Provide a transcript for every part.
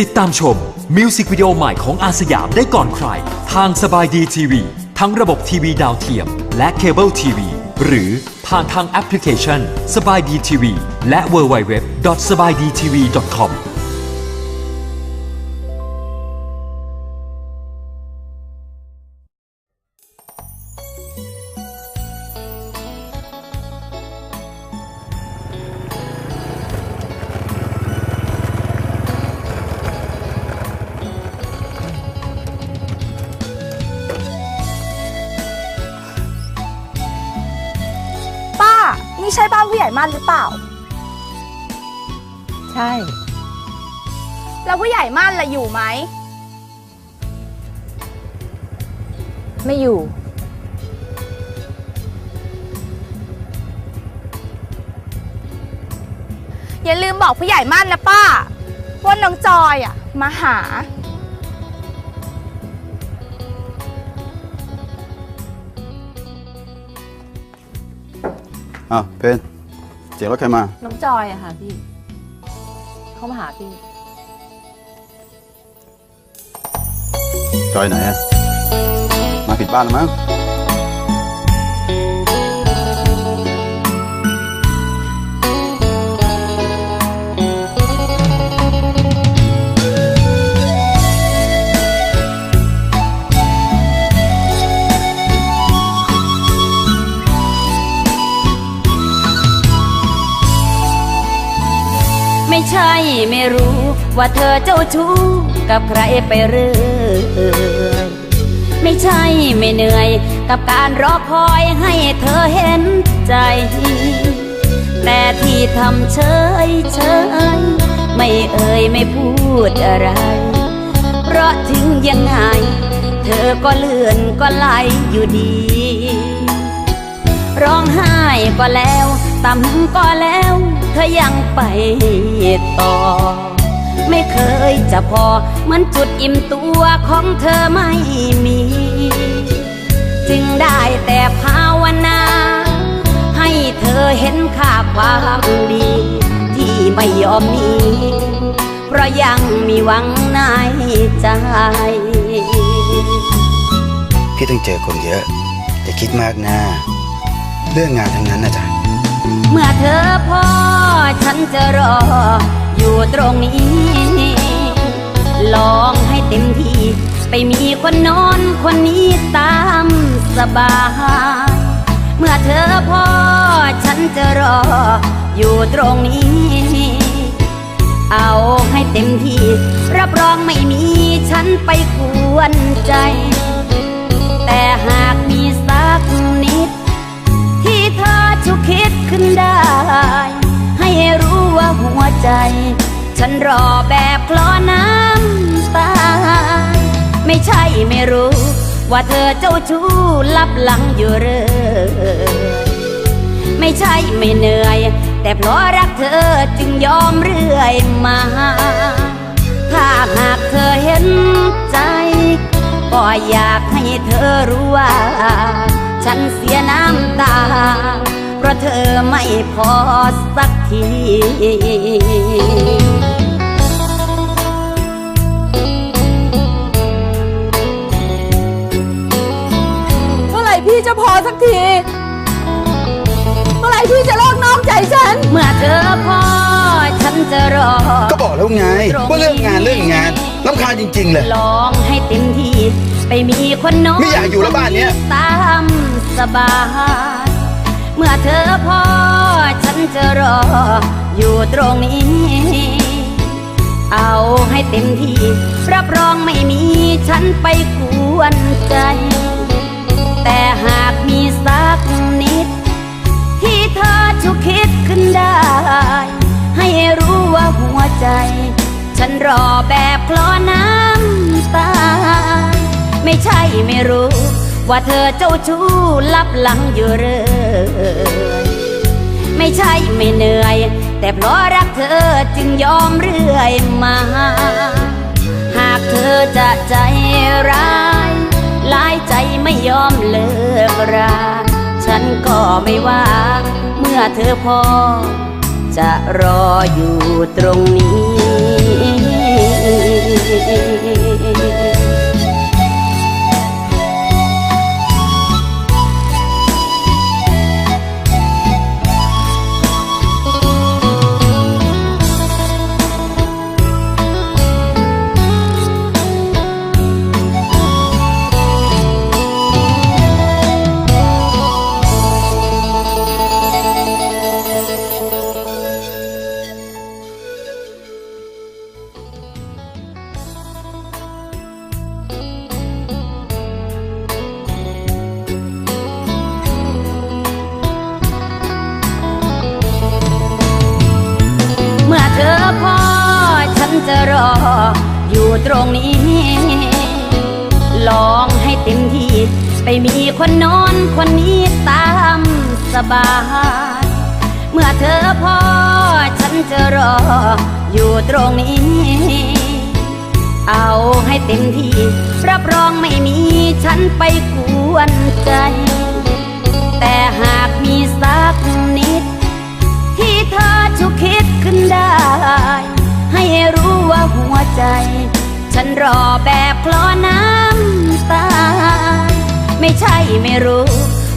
ติดตามชมมิวสิกวิดีโอใหม่ของอาสยามได้ก่อนใคร ทางสบายดีทีวี ทั้งระบบทีวีดาวเทียม และเคเบิลทีวี หรือผ่านทางแอปพลิเคชันสบายดีทีวีและ w w w s b a i d t v c o m ใช่บ้านผู้ใหญ่มั่นหรือเปล่า ใช่ แล้วผู้ใหญ่มั่นล่ะอยู่ไหม ไม่อยู่ อย่าลืมบอกผู้ใหญ่มั่นนะป้าว่าน้องจอยอะมาหา อ้าวเพนเสียงรถใครมา น้องจอยอะค่ะพี่ เขามาหาพี่ จอยไหนอะมาผิดบ้านแล้วมั้ง ใช่ไม่รู้ว่าเธอเจ้าชู้กับใครไปเรื่อยไม่ใช่ไม่เหนื่อยกับการรอคอยให้เธอเห็นใจ แต่ที่ทำเฉยเฉยไม่เอ่ยไม่พูดอะไร เพราะถึงยังไง เธอก็เลื่อนก็ไหลอยู่ดี ร้องไห้ก็แล้วตำก็แล้ว เธอยังไปต่อ ไม่เคยจะพอ เหมือนจุดอิ่มตัวของเธอไม่มี จึงได้แต่ภาวนา ให้เธอเห็นค่าความดี ที่ไม่ยอมมี เพราะยังมีหวังในใจพี่ต้องเจอคนเยอะอย่าคิดมากนะ เรื่องงานทั้งนั้นนะจ๊ะ เมื่อเธอพ่อฉันจะรออยู่ตรงนี้ ลองให้เต็มที่ ไปมีคนนอนคนนี้ตามสบาย เมื่อเธอพ่อฉันจะรออยู่ตรงนี้ เอาให้เต็มที่ รับรองไม่มีฉันไปกวนใจ แต่หาก ฉันรอแบบคลอน้ำตา ไม่ใช่ไม่รู้ ว่าเธอเจ้าชู้ลับหลังอยู่เรื่อยไม่ใช่ไม่เหนื่อย แต่เพราะรักเธอจึงยอมเรื่อยมา ถ้าหากเธอเห็นใจ ก็อยากให้เธอรู้ว่า ฉันเสียน้ำตา เพราะเธอไม่พอสักที เมื่อไหร่พี่จะพอสักที เมื่อไหร่พี่จะเลิกนอกใจฉัน เมื่อเธอพอฉันจะรอ ก็บอกแล้วไงว่าเรื่องงานเรื่องงานลำคาญจริง ๆ เลย ลองให้เต็มที่ ไปมีคนนอนไม่อยากอยู่แล้วบ้านเนี้ย ตามสบายเมื่อเธอพอฉันจะรอ อยู่ตรงนี้ เอาให้เต็มที่ รับรองไม่มีฉันไปกวนใจ แต่หากมีสักนิด ที่เธอชุกคิดขึ้นได้ ให้รู้ว่าหัวใจ ฉันรอแบบคลอน้ำตา ไม่ใช่ไม่รู้ ว่าเธอเจ้าชู้ลับหลังอยู่เรื่อยไม่ใช่ไม่เหนื่อย แต่เพราะรักเธอจึงยอมเรื่อยมา หากเธอจะใจร้าย หลายใจไม่ยอมเลิกรา ฉันก็ไม่ว่า เมื่อเธอพอ จะรออยู่ตรงนี้ื่อเธอพอฉันจะรอ อยู่ตรงนี้ ลองให้เต็มที่ ไปมีคนนอนคนนี้ตามสบาย เมื่อเธอพอฉันจะรอ อยู่ตรงนี้ เอาให้เต็มที่ รับรองไม่มีฉันไปกวนใจ แต่หากมีสักนิด ที่เธอชุกคิดขึ้น รอแบบคลอน้ำตา ไม่ใช่ไม่รู้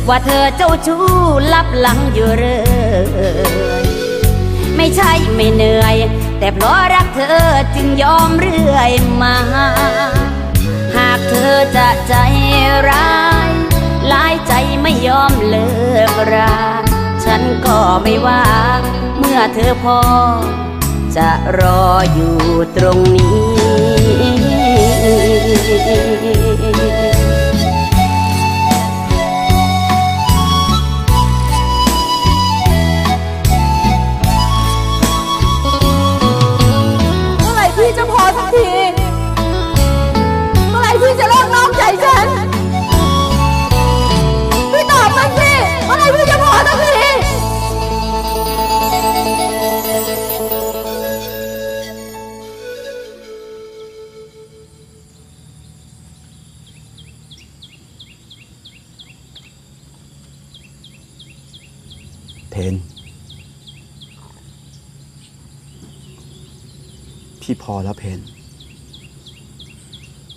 ว่าเธอเจ้าชู้ลับหลังอยู่เรื่อยไม่ใช่ไม่เหนื่อย แต่เพราะรักเธอจึงยอมเรื่อยมา หากเธอจะใจร้ายหลายใจไม่ยอมเลิกรา ฉันก็ไม่ว่า เมื่อเธอพอ จะรออยู่ตรงนี้ เพนพี่พอแล้วเพน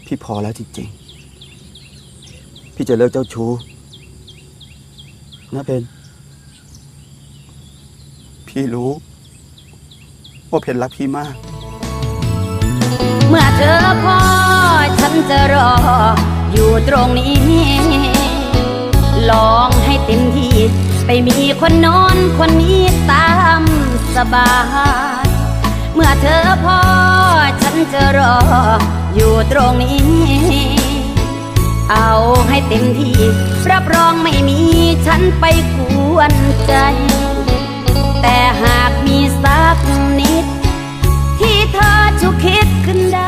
พี่พอแล้วจริงๆ พี่จะเลิกเจ้าชู้นะเพนพี่รู้ว่าเพนรักพี่มาก เมื่อเธอพอฉันจะรออยู่ตรงนี้ ลองให้เต็มที่ ไปมีคนนอนคนนี้ตามสบาย เมื่อเธอพอฉันจะรออยู่ตรงนี้ เอาให้เต็มที่ รับรองไม่มีฉันไปกวนใจ แต่หากมีสักนิด ที่เธอชุกคิดขึ้นได้